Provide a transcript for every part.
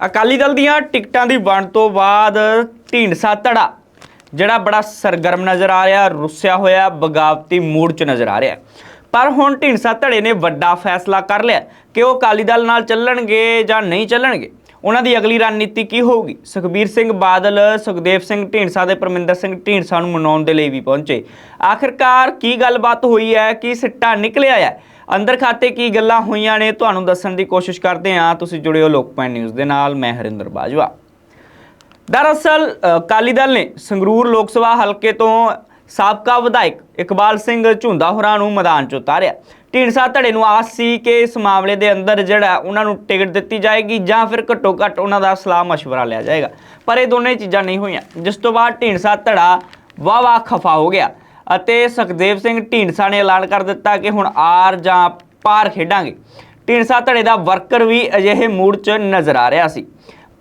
ਅਕਾਲੀ ਦਲ ਦੀਆਂ ਟਿਕਟਾਂ ਦੀ ਵੰਡ ਤੋਂ ਬਾਅਦ ਢੀਂਡਸਾ ਧੜਾ, ਜਿਹੜਾ ਬੜਾ ਸਰਗਰਮ ਨਜ਼ਰ ਆ ਰਿਹਾ, ਰੁੱਸਿਆ ਹੋਇਆ, ਬਗਾਵਤੀ ਮੂਡ 'ਚ ਨਜ਼ਰ ਆ ਰਿਹਾ ਪਰ ਹੁਣ ਢੀਂਡਸਾ ਧੜੇ ਨੇ ਵੱਡਾ ਫੈਸਲਾ ਕਰ ਲਿਆ ਕਿ ਉਹ ਅਕਾਲੀ ਦਲ ਨਾਲ ਚੱਲਣਗੇ ਜਾਂ ਨਹੀਂ ਚੱਲਣਗੇ। ਉਹਨਾਂ ਦੀ ਅਗਲੀ ਰਣਨੀਤੀ ਕੀ ਹੋਊਗੀ? ਸੁਖਬੀਰ ਸਿੰਘ ਬਾਦਲ ਸੁਖਦੇਵ ਸਿੰਘ ਢੀਂਡਸਾ ਦੇ ਪਰਮਿੰਦਰ ਸਿੰਘ ਢੀਂਡਸਾ ਨੂੰ ਮਨਾਉਣ ਦੇ ਲਈ ਵੀ ਪਹੁੰਚੇ। ਆਖਿਰਕਾਰ ਕੀ ਗੱਲਬਾਤ ਹੋਈ ਹੈ? ਕੀ ਸਿੱਟਾ ਨਿਕਲਿਆ ਹੈ? ਅੰਦਰ ਖਾਤੇ ਕੀ ਗੱਲਾਂ ਹੋਈਆਂ ਨੇ? ਤੁਹਾਨੂੰ ਦੱਸਣ ਦੀ ਕੋਸ਼ਿਸ਼ ਕਰਦੇ ਹਾਂ। ਤੁਸੀਂ ਜੁੜਿਓ ਲੋਕਪਾਲ ਨਿਊਜ਼ ਦੇ ਨਾਲ। ਮੈਂ ਹਰਿੰਦਰ ਬਾਜਵਾ। ਦਰਅਸਲ ਅ, ਅਕਾਲੀ ਦਲ ਨੇ ਸੰਗਰੂਰ ਲੋਕ ਸਭਾ ਹਲਕੇ ਤੋਂ ਸਾਬਕਾ ਵਿਧਾਇਕ ਇਕਬਾਲ ਸਿੰਘ ਝੁੰਦਾ ਹੋਰਾਂ ਨੂੰ ਮੈਦਾਨ 'ਚ ਉਤਾਰਿਆ। ਢੀਂਡਸਾ ਧੜੇ ਨੂੰ ਆਸ ਸੀ ਕਿ ਇਸ ਮਾਮਲੇ ਦੇ ਅੰਦਰ ਜਿਹੜਾ ਉਹਨਾਂ ਨੂੰ ਟਿਕਟ ਦਿੱਤੀ ਜਾਏਗੀ ਜਾਂ ਫਿਰ ਘੱਟੋ ਘੱਟ ਉਹਨਾਂ ਦਾ ਸਲਾਹ مشਵਰਾ ਲਿਆ ਜਾਏਗਾ। ਪਰ ਇਹ ਦੋਨੇ ਚੀਜ਼ਾਂ ਨਹੀਂ ਹੋਈਆਂ। ਜਿਸ ਤੋਂ ਬਾਅਦ ਢੀਂਡਸਾ ਧੜਾ ਵਾਹ ਵਾਹ ਖਫਾ ਹੋ ਗਿਆ ਅਤੇ ਸੁਖਦੇਵ ਸਿੰਘ ਢੀਂਡਸਾ ਨੇ ਐਲਾਨ ਕਰ ਦਿੱਤਾ ਕਿ ਹੁਣ ਆਰ ਜਾਂ ਪਾਰ ਖੇਡਾਂਗੇ। ਢੀਂਡਸਾ ਧੜੇ ਦਾ ਵਰਕਰ ਵੀ ਅਜਿਹੇ ਮੂਡ 'ਚ ਨਜ਼ਰ ਆ ਰਿਹਾ ਸੀ।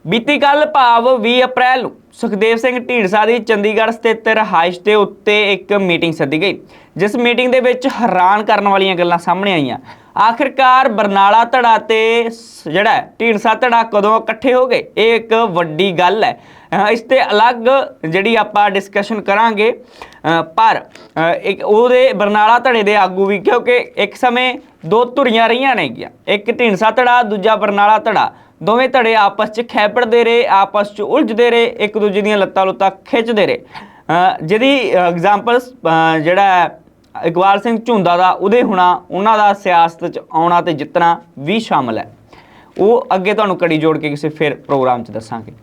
ਬੀਤੀ ਕੱਲ ਭਾਵ 20 ਅਪ੍ਰੈਲ ਨੂੰ ਸੁਖਦੇਵ ਸਿੰਘ ਢੀਂਡਸਾ ਦੀ ਚੰਡੀਗੜ੍ਹ ਸਥਿਤ ਰਿਹਾਇਸ਼ ਦੇ ਉੱਤੇ ਇੱਕ ਮੀਟਿੰਗ ਸੱਦੀ ਗਈ, ਜਿਸ ਮੀਟਿੰਗ ਦੇ ਵਿੱਚ ਹੈਰਾਨ ਕਰਨ ਵਾਲੀਆਂ ਗੱਲਾਂ ਸਾਹਮਣੇ ਆਈਆਂ। ਆਖਿਰਕਾਰ ਬਰਨਾਲਾ ਧੜਾ ਤੇ ਸ- ਜਿਹੜਾ ਢੀਂਡਸਾ ਧੜਾ ਕਦੋਂ ਇਕੱਠੇ ਹੋ ਗਏ? ਇਹ ਇੱਕ ਵੱਡੀ ਗੱਲ ਹੈ। ਇਸ ਤੇ ਅਲੱਗ ਜਿਹੜੀ ਆਪਾਂ ਡਿਸਕਸ਼ਨ ਕਰਾਂਗੇ ਪਰ ਇੱਕ ਉਹਦੇ ਬਰਨਾਲਾ ਧੜੇ ਦੇ ਆਗੂ ਵੀ, ਕਿਉਂਕਿ ਇੱਕ ਸਮੇਂ ਦੋ ਧੁਰੀਆਂ ਰਹੀਆਂ ਨੇਗੀਆਂ। ਇੱਕ ਢੀਂਡਸਾ ਧੜਾ, ਦੂਜਾ ਬਰਨਾਲਾ ਧੜਾ। ਦੋਵੇਂ ਧੜੇ ਆਪਸ 'ਚ ਖੈਪੜਦੇ ਰਹੇ ਆਪਸ 'ਚ ਉਲਝਦੇ ਰਹੇ ਇੱਕ ਦੂਜੇ ਦੀਆਂ ਲੱਤਾਂ ਲੁੱਤਾਂ ਖਿੱਚਦੇ ਰਹੇ। ਜਿਹਦੀ ਐਗਜ਼ਾਮਪਲ ਜਿਹੜਾ ਹੈ, ਇਕਬਾਲ ਸਿੰਘ ਝੁੰਦਾ ਦਾ ਉਹਦੇ ਹੁਣਾ ਉਹਨਾਂ ਦਾ ਸਿਆਸਤ 'ਚ ਆਉਣਾ ਤੇ ਜਿੱਤਣਾ ਵੀ ਸ਼ਾਮਲ ਹੈ। ਉਹ ਅੱਗੇ ਤੁਹਾਨੂੰ ਕੜੀ ਜੋੜ ਕੇ ਕਿਸੇ ਫਿਰ ਪ੍ਰੋਗਰਾਮ 'ਚ ਦੱਸਾਂਗੇ।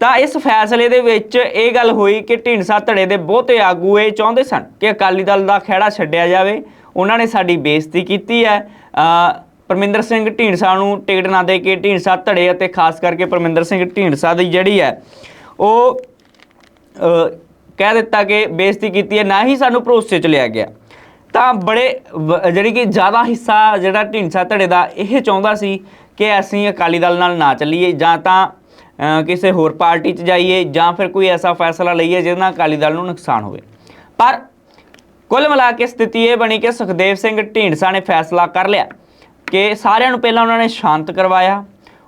ਤਾਂ ਇਸ ਫੈਸਲੇ ਦੇ ਵਿੱਚ ਇਹ ਗੱਲ ਹੋਈ ਕਿ ਢੀਂਡਸਾ ਧੜੇ ਦੇ ਬਹੁਤੇ ਆਗੂ ਇਹ ਚਾਹੁੰਦੇ ਸਨ ਕਿ ਅਕਾਲੀ ਦਲ ਦਾ ਖਹਿੜਾ ਛੱਡਿਆ ਜਾਵੇ। ਉਹਨਾਂ ਨੇ ਸਾਡੀ ਬੇਇੱਜ਼ਤੀ ਕੀਤੀ ਹੈ। ਪਰਮਿੰਦਰ ਸਿੰਘ ਢੀਂਡਸਾ ਨੂੰ ਟਿਕਟ ਨਾ ਦੇ ਕੇ ਢੀਂਡਸਾ ਧੜੇ ਅਤੇ ਖਾਸ ਕਰਕੇ ਪਰਮਿੰਦਰ ਸਿੰਘ ਢੀਂਡਸਾ ਦੀ ਜਿਹੜੀ ਹੈ, ਉਹ ਕਹਿ ਦਿੱਤਾ ਕਿ ਬੇਇੱਜ਼ਤੀ ਕੀਤੀ ਹੈ, ਨਾ ਹੀ ਸਾਨੂੰ ਭਰੋਸੇ ਚ ਲਿਆ ਗਿਆ। ਤਾਂ ਬੜੇ ਵ- ਜਿਹੜੀ ਕਿ ਜ਼ਿਆਦਾ ਹਿੱਸਾ ਜਿਹੜਾ ਢੀਂਡਸਾ ਧੜੇ ਦਾ ਇਹ ਚਾਹੁੰਦਾ ਸੀ ਕਿ ਅਸੀਂ ਅਕਾਲੀ ਦਲ ਨਾਲ ਨਾ ਚੱਲੀਏ, ਜਾਂ ਤਾਂ ਕਿਸੇ ਹੋਰ ਪਾਰਟੀ 'ਚ ਜਾਈਏ, ਜਾਂ ਫਿਰ ਕੋਈ ਐਸਾ ਫੈਸਲਾ ਲਈਏ ਜਿਹਦੇ ਨਾਲ ਅਕਾਲੀ ਦਲ ਨੂੰ ਨੁਕਸਾਨ ਹੋਵੇ। ਪਰ ਕੁੱਲ ਮਿਲਾ ਕੇ ਸਥਿਤੀ ਇਹ ਬਣੀ ਕਿ ਸੁਖਦੇਵ ਸਿੰਘ ਢੀਂਡਸਾ ਨੇ ਫੈਸਲਾ ਕਰ ਲਿਆ। ਕਿ ਸਾਰਿਆਂ ਨੂੰ ਪਹਿਲਾਂ ਉਹਨਾਂ ਨੇ ਸ਼ਾਂਤ ਕਰਵਾਇਆ।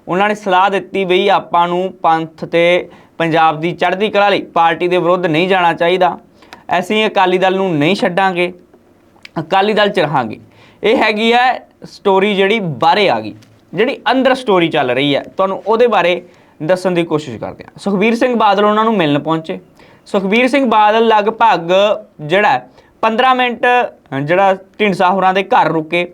ਉਹਨਾਂ ਨੇ ਸਲਾਹ ਦਿੱਤੀ ਬਈ ਆਪਾਂ ਨੂੰ ਪੰਥ ਤੇ ਪੰਜਾਬ ਦੀ ਚੜ੍ਹਦੀ ਕਲਾ ਲਈ ਪਾਰਟੀ ਦੇ ਵਿਰੁੱਧ ਨਹੀਂ ਜਾਣਾ ਚਾਹੀਦਾ। ਅਸੀਂ ਅਕਾਲੀ ਦਲ ਨੂੰ ਨਹੀਂ ਛੱਡਾਂਗੇ, ਅਕਾਲੀ ਦਲ ਚ ਰਹਾਂਗੇ। ਇਹ ਹੈਗੀ ਹੈ ਸਟੋਰੀ ਜਿਹੜੀ ਬਾਹਰੇ ਆ ਗਈ, ਜਿਹੜੀ ਅੰਦਰ ਸਟੋਰੀ ਚੱਲ ਰਹੀ ਹੈ। ਤੁਹਾਨੂੰ ਉਹਦੇ ਬਾਰੇ ਦੱਸਣ ਦੀ ਕੋਸ਼ਿਸ਼ ਕਰਦੇ ਹਾਂ। ਸੁਖਬੀਰ ਸਿੰਘ ਬਾਦਲ ਉਹਨਾਂ ਨੂੰ ਮਿਲਣ ਪਹੁੰਚੇ। ਸੁਖਬੀਰ ਸਿੰਘ ਬਾਦਲ ਲਗਭਗ ਜਿਹੜਾ ਹੈ 15 ਮਿੰਟ ਜਿਹੜਾ ਢੀਂਡਸਾ ਹੋਰਾਂ ਦੇ ਘਰ ਰੁਕੇ।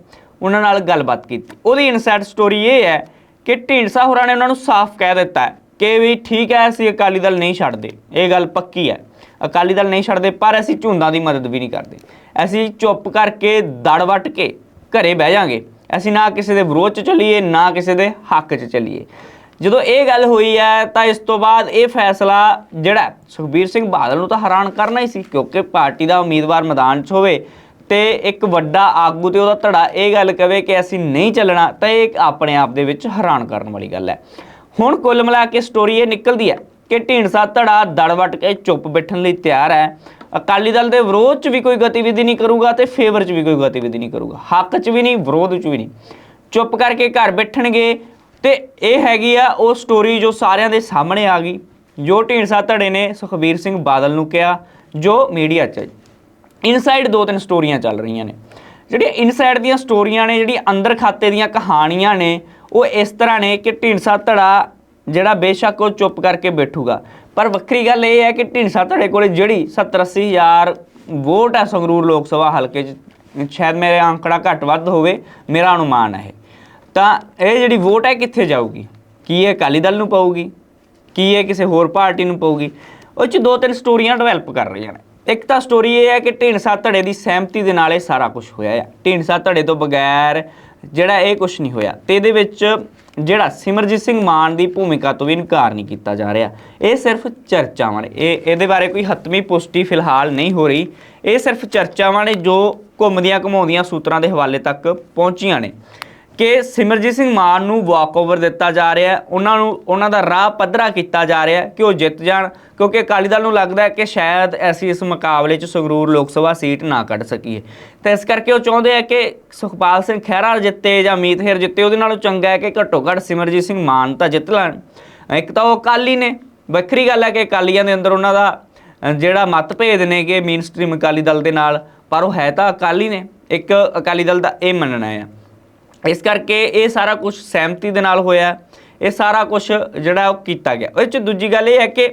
ਉਹਨਾਂ ਨਾਲ ਗੱਲਬਾਤ ਕੀਤੀ। ਉਹਦੀ ਇਨਸਾਈਡ ਸਟੋਰੀ ਇਹ ਹੈ ਕਿ ਢੀਂਡਸਾ ਹੋਰਾਂ ਨੇ ਉਹਨਾਂ ਨੂੰ ਸਾਫ਼ ਕਹਿ ਦਿੱਤਾ ਕਿ ਵੀ ਠੀਕ ਹੈ, ਅਸੀਂ ਅਕਾਲੀ ਦਲ ਨਹੀਂ ਛੱਡਦੇ। ਇਹ ਗੱਲ ਪੱਕੀ ਹੈ। ਅਕਾਲੀ ਦਲ ਨਹੀਂ ਛੱਡਦੇ, ਪਰ ਅਸੀਂ ਝੁੰਦਾਂ ਦੀ ਮਦਦ ਵੀ ਨਹੀਂ ਕਰਦੇ। ਅਸੀਂ ਚੁੱਪ ਕਰਕੇ ਦੜ ਵੱਟ ਕੇ ਘਰੇ ਬਹਿ ਜਾਾਂਗੇ। ਅਸੀਂ ਨਾ ਕਿਸੇ ਦੇ ਵਿਰੋਧ ਚ ਚੱਲੀਏ, ਨਾ ਕਿਸੇ ਦੇ ਹੱਕ ਚ ਚੱਲੀਏ। ਜਦੋਂ ਇਹ ਗੱਲ ਹੋਈ ਹੈ, ਤਾਂ ਇਸ ਤੋਂ ਬਾਅਦ ਇਹ ਫੈਸਲਾ ਜਿਹੜਾ ਸੁਖਬੀਰ ਸਿੰਘ ਬਾਦਲ ਨੂੰ ਤਾਂ ਹੈਰਾਨ ਕਰਨਾ ਹੀ ਸੀ, ਕਿਉਂਕਿ ਪਾਰਟੀ ਦਾ ਉਮੀਦਵਾਰ ਮੈਦਾਨ 'ਚ ਹੋਵੇ ਤੇ ਇੱਕ ਵੱਡਾ ਆਗੂ ਤੇ ਉਹਦਾ ਧੜਾ ਇਹ ਗੱਲ ਕਵੇ ਕਿ ਅਸੀਂ ਨਹੀਂ ਚੱਲਣਾ, ਤਾਂ ਇਹ ਇੱਕ ਆਪਣੇ ਆਪ ਦੇ ਵਿੱਚ ਹੈਰਾਨ ਕਰਨ ਵਾਲੀ ਗੱਲ ਹੈ। ਹੁਣ ਕੁੱਲ ਮਿਲਾ ਕੇ ਸਟੋਰੀ ਇਹ ਨਿਕਲਦੀ ਹੈ ਕਿ ਢੀਂਡਸਾ ਧੜਾ ਦੜ ਵੱਟ ਕੇ ਚੁੱਪ ਬੈਠਣ ਲਈ ਤਿਆਰ ਹੈ। ਅਕਾਲੀ ਦਲ ਦੇ ਵਿਰੋਧ 'ਚ ਵੀ ਕੋਈ ਗਤੀਵਿਧੀ ਨਹੀਂ ਕਰੂਗਾ ਤੇ ਫੇਵਰ 'ਚ ਵੀ ਕੋਈ ਗਤੀਵਿਧੀ ਨਹੀਂ ਕਰੂਗਾ। ਹੱਕ 'ਚ ਵੀ ਨਹੀਂ, ਵਿਰੋਧ 'ਚ ਵੀ ਨਹੀਂ। ਚੁੱਪ ਕਰਕੇ ਘਰ ਬੈਠਣਗੇ ਤੇ ਇਹ ਹੈਗੀ ਆ ਉਹ ਸਟੋਰੀ ਜੋ ਸਾਰਿਆਂ ਦੇ ਸਾਹਮਣੇ ਆ ਗਈ, ਜੋ ਢੀਂਡਸਾ ਧੜੇ ਨੇ ਸੁਖਬੀਰ ਸਿੰਘ ਬਾਦਲ ਨੂੰ ਕਿਹਾ, ਜੋ ਮੀਡੀਆ 'ਚ ਇਨਸਾਈਡ ਦੋ ਤਿੰਨ ਸਟੋਰੀਆਂ ਚੱਲ ਰਹੀਆਂ ਨੇ। ਜਿਹੜੀਆਂ ਇਨਸਾਈਡ ਦੀਆਂ ਸਟੋਰੀਆਂ ਨੇ ਜਿਹੜੀ ਅੰਦਰ ਖਾਤੇ ਦੀਆਂ ਕਹਾਣੀਆਂ ਨੇ, ਉਹ ਇਸ ਤਰ੍ਹਾਂ ਨੇ ਕਿ ਢੀਂਡਸਾ ਧੜਾ ਜਿਹੜਾ ਬੇਸ਼ੱਕ ਉਹ ਚੁੱਪ ਕਰਕੇ ਬੈਠੂਗਾ। ਪਰ ਵੱਖਰੀ ਗੱਲ ਇਹ ਹੈ ਕਿ ਢੀਂਡਸਾ ਧੜੇ ਕੋਲੇ ਜਿਹੜੀ 70 80 ਹਜ਼ਾਰ ਵੋਟ ਹੈ ਸੰਗਰੂਰ ਲੋਕ ਸਭਾ ਹਲਕੇ 'ਚ, ਸ਼ਾਇਦ ਮੇਰੇ ਅੰਕੜਾ ਘੱਟ ਵੱਧ ਹੋਵੇ, ਮੇਰਾ ਅਨੁਮਾਨ ਹੈ ਇਹ। ਤਾਂ ਇਹ ਜਿਹੜੀ ਵੋਟ ਹੈ ਕਿੱਥੇ ਜਾਊਗੀ? ਕੀ ਇਹ ਅਕਾਲੀ ਦਲ ਨੂੰ ਪਊਗੀ? ਕੀ ਇਹ ਕਿਸੇ ਹੋਰ ਪਾਰਟੀ ਨੂੰ ਪਊਗੀ? ਉਹ ਚ ਦੋ ਤਿੰਨ ਸਟੋਰੀਆਂ ਡਿਵੈਲਪ ਕਰ ਰਹੀਆਂ ਨੇ। ਇੱਕ ਤਾਂ ਸਟੋਰੀ ਇਹ ਹੈ ਕਿ ਢੀਂਡਸਾ ਧੜੇ ਦੀ ਸਹਿਮਤੀ ਦੇ ਨਾਲ ਇਹ ਸਾਰਾ ਕੁਝ ਹੋਇਆ ਹੈ ਢੀਂਡਸਾ ਧੜੇ ਤੋਂ ਬਗੈਰ ਜਿਹੜਾ ਇਹ ਕੁਝ ਨਹੀਂ ਹੋਇਆ। ਤੇ ਇਹਦੇ ਵਿੱਚ ਜਿਹੜਾ ਸਿਮਰਜੀਤ ਸਿੰਘ ਮਾਨ ਦੀ ਭੂਮਿਕਾ ਤੋਂ ਵੀ ਇਨਕਾਰ ਨਹੀਂ ਕੀਤਾ ਜਾ ਰਿਹਾ। ਇਹ ਸਿਰਫ ਚਰਚਾਵਾਂ ਨੇ। ਇਹ, ਇਹਦੇ ਬਾਰੇ ਕੋਈ ਹਤਮੀ ਪੁਸ਼ਟੀ ਫਿਲਹਾਲ ਨਹੀਂ ਹੋ ਰਹੀ। ਇਹ ਸਿਰਫ ਚਰਚਾਵਾਂ ਨੇ ਜੋ ਘੁੰਮਦੀਆਂ ਘਮਾਉਂਦੀਆਂ ਸੂਤਰਾਂ ਦੇ ਹਵਾਲੇ ਤੱਕ ਪਹੁੰਚੀਆਂ ਨੇ। ਕਿ ਸਿਮਰਜੀਤ ਸਿੰਘ ਮਾਨ ਨੂੰ ਵਾਕਓਵਰ ਦਿੱਤਾ ਜਾ ਰਿਹਾ ਹੈ। ਉਹਨਾਂ ਨੂੰ, ਉਹਨਾਂ ਦਾ ਰਾਹ ਪੱਧਰਾ ਕੀਤਾ ਜਾ ਰਿਹਾ ਹੈ ਕਿ ਉਹ ਜਿੱਤ ਜਾਣ, ਕਿਉਂਕਿ ਅਕਾਲੀ ਦਲ ਨੂੰ ਲੱਗਦਾ ਹੈ ਕਿ ਸ਼ਾਇਦ ਅਸੀਂ ਇਸ ਮੁਕਾਬਲੇ 'ਚ ਸੰਗਰੂਰ ਲੋਕ ਸਭਾ ਸੀਟ ਨਾ ਕੱਢ ਸਕੀਏ। ਤਾਂ ਇਸ ਕਰਕੇ ਉਹ ਚਾਹੁੰਦੇ ਆ ਕਿ ਸੁਖਪਾਲ ਸਿੰਘ ਖਹਿਰਾ ਜਿੱਤੇ ਜਾਂ ਮੀਤ ਹੇਰ ਜਿੱਤੇ, ਉਹਦੇ ਨਾਲੋਂ ਚੰਗਾ ਹੈ ਕਿ ਘੱਟੋ ਘੱਟ ਸਿਮਰਜੀਤ ਸਿੰਘ ਮਾਨ ਤਾਂ ਜਿੱਤ ਲੈਣ। ਇੱਕ ਤਾਂ ਉਹ ਅਕਾਲੀ ਨੇ। ਵੱਖਰੀ ਗੱਲ ਹੈ ਕਿ ਅਕਾਲੀਆਂ ਦੇ ਅੰਦਰ ਉਹਨਾਂ ਦਾ ਜਿਹੜਾ ਮਤਭੇਦ ਨੇ ਕਿ ਮੇਨ ਸਟ੍ਰੀਮ ਅਕਾਲੀ ਦਲ ਦੇ ਨਾਲ, ਪਰ ਉਹ ਹੈ ਤਾਂ ਅਕਾਲੀ ਨੇ। ਇੱਕ ਅਕਾਲੀ ਦਲ ਦਾ ਇਹ ਮੰਨਣਾ ਹੈ। ਇਸ ਕਰਕੇ ਇਹ ਸਾਰਾ ਕੁਝ ਸਹਿਮਤੀ ਦੇ ਨਾਲ ਹੋਇਆ। ਇਹ ਸਾਰਾ ਕੁਝ ਜਿਹੜਾ ਉਹ ਕੀਤਾ ਗਿਆ। ਉਹ ਚ ਦੂਜੀ ਗੱਲ ਇਹ ਹੈ ਕਿ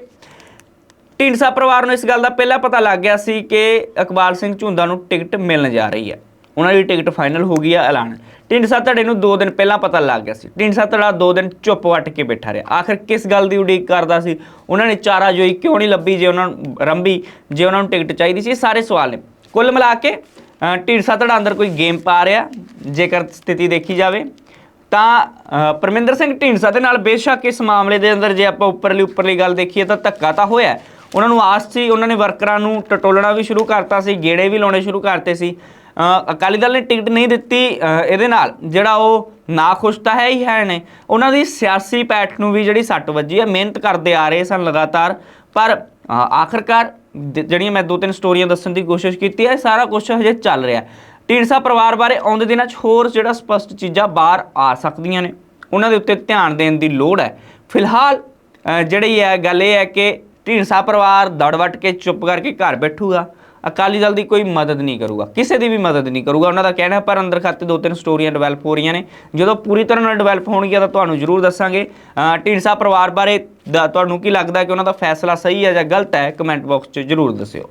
ਢੀਂਡਸਾ ਪਰਿਵਾਰ ਨੂੰ ਇਸ ਗੱਲ ਦਾ ਪਹਿਲਾਂ ਪਤਾ ਲੱਗ ਗਿਆ ਸੀ ਕਿ ਇਕਬਾਲ ਸਿੰਘ ਝੁੰਦਾ ਨੂੰ ਟਿਕਟ ਮਿਲਣ ਜਾ ਰਹੀ ਹੈ। ਉਹਨਾਂ ਦੀ ਟਿਕਟ ਫਾਈਨਲ ਹੋ ਗਈ ਹੈ ਐਲਾਨ। ਢੀਂਡਸਾ ਧੜੇ ਨੂੰ 2 ਦਿਨ ਪਹਿਲਾਂ ਪਤਾ ਲੱਗ ਗਿਆ ਸੀ। ਢੀਂਡਸਾ ਧੜਾ 2 ਦਿਨ ਚੁੱਪ ਵੱਟ ਕੇ ਬੈਠਾ ਰਿਹਾ। ਆਖਰ ਕਿਸ ਗੱਲ ਦੀ ਉਡੀਕ ਕਰਦਾ ਸੀ? ਉਹਨਾਂ ਨੇ ਚਾਰਾ ਜੋਈ ਕਿਉਂ ਨਹੀਂ ਲੱਭੀ ਜੇ ਉਹਨਾਂ ਨੂੰ ਰੰਭੀ ਜੇ ਉਹਨਾਂ ਨੂੰ ਟਿਕਟ ਚਾਹੀਦੀ ਸੀ? ਇਹ ਸਾਰੇ ਸਵਾਲ ਨੇ। ਕੁੱਲ ਮਿਲਾ ਕੇ ਅ, ਢੀਂਡਸਾ ਧੜਾ ਅੰਦਰ ਕੋਈ ਗੇਮ ਪਾ ਰਿਹਾ ਜੇਕਰ ਸਥਿਤੀ ਦੇਖੀ ਜਾਵੇ ਤਾਂ ਪਰਮਿੰਦਰ ਸਿੰਘ ਢੀਂਡਸਾ ਦੇ ਨਾਲ ਬੇਸ਼ੱਕ ਇਸ ਮਾਮਲੇ ਦੇ ਅੰਦਰ ਜੇ ਆਪਾਂ ਉੱਪਰਲੀ ਉੱਪਰਲੀ ਗੱਲ ਦੇਖੀਏ ਤਾਂ ਧੱਕਾ ਤਾਂ ਹੋਇਆ ਉਹਨਾਂ ਨੂੰ ਆਸ ਸੀ ਉਹਨਾਂ ਨੇ ਵਰਕਰਾਂ ਨੂੰ ਟਟੋਲਣਾ ਵੀ ਸ਼ੁਰੂ ਕਰਤਾ ਸੀ ਗੇੜੇ ਵੀ ਲਾਉਣੇ ਸ਼ੁਰੂ ਕਰਤੇ ਸੀ। ਅਕਾਲੀ ਦਲ ਨੇ ਟਿਕਟ ਨਹੀਂ ਦਿੱਤੀ ਇਹਦੇ ਨਾਲ ਜਿਹੜਾ ਉਹ ਨਾ ਖੁਸ਼ ਤਾਂ ਹੈ ਹੀ ਹੈ ਨੇ। ਉਹਨਾਂ ਦੀ ਸਿਆਸੀ ਪੈਠ ਨੂੰ ਵੀ ਜਿਹੜੀ ਸੱਟ ਵੱਜੀ ਹੈ ਮਿਹਨਤ ਕਰਦੇ ਆ ਰਹੇ ਸਨ ਲਗਾਤਾਰ ਪਰ ਆਖਰਕਾਰ ਜਿਹੜੀਆਂ ਮੈਂ ਦੋ ਤਿੰਨ ਸਟੋਰੀਆਂ ਦੱਸਣ ਦੀ ਕੋਸ਼ਿਸ਼ ਕੀਤੀ ਹੈ ਇਹ ਸਾਰਾ ਕੁਝ ਹਜੇ ਚੱਲ ਰਿਹਾ। ਢੀਂਡਸਾ ਪਰਿਵਾਰ ਬਾਰੇ ਆਉਂਦੇ ਦਿਨਾਂ 'ਚ ਹੋਰ ਜਿਹੜਾ ਸਪਸ਼ਟ ਚੀਜ਼ਾਂ ਬਾਹਰ ਆ ਸਕਦੀਆਂ ਨੇ। ਉਹਨਾਂ ਦੇ ਉੱਤੇ ਧਿਆਨ ਦੇਣ ਦੀ ਲੋੜ ਹੈ। ਫਿਲਹਾਲ ਜਿਹੜੀ ਹੈ ਗੱਲ ਇਹ ਹੈ ਕਿ ਢੀਂਡਸਾ ਪਰਿਵਾਰ ਦੜ ਵੱਟ ਕੇ ਚੁੱਪ ਕਰਕੇ ਘਰ ਬੈਠੂਗਾ। ਅਕਾਲੀ ਦਲ ਦੀ ਕੋਈ ਮਦਦ ਨਹੀਂ ਕਰੂਗਾ, ਕਿਸੇ ਦੀ ਵੀ ਮਦਦ ਨਹੀਂ ਕਰੂਗਾ। ਉਹਨਾਂ ਦਾ ਕਹਿਣਾ ਪਰ ਅੰਦਰ ਖਾਤੇ ਦੋ ਤਿੰਨ ਸਟੋਰੀਆਂ ਡਿਵੈਲਪ ਹੋ ਰਹੀਆਂ ਨੇ। ਜਦੋਂ ਪੂਰੀ ਤਰ੍ਹਾਂ ਨਾਲ ਡਿਵੈਲਪ ਹੋਣਗੀਆਂ ਤਾਂ ਤੁਹਾਨੂੰ ਜ਼ਰੂਰ ਦੱਸਾਂਗੇ। ਢੀਂਡਸਾ ਪਰਿਵਾਰ ਬਾਰੇ ਦਾ ਤੁਹਾਨੂੰ ਕੀ ਲੱਗਦਾ ਕਿ ਉਹਨਾਂ ਦਾ ਫੈਸਲਾ ਸਹੀ ਹੈ ਜਾਂ ਗਲਤ ਹੈ? ਕਮੈਂਟ ਬਾਕਸ 'ਚ ਜ਼ਰੂਰ ਦੱਸਿਓ।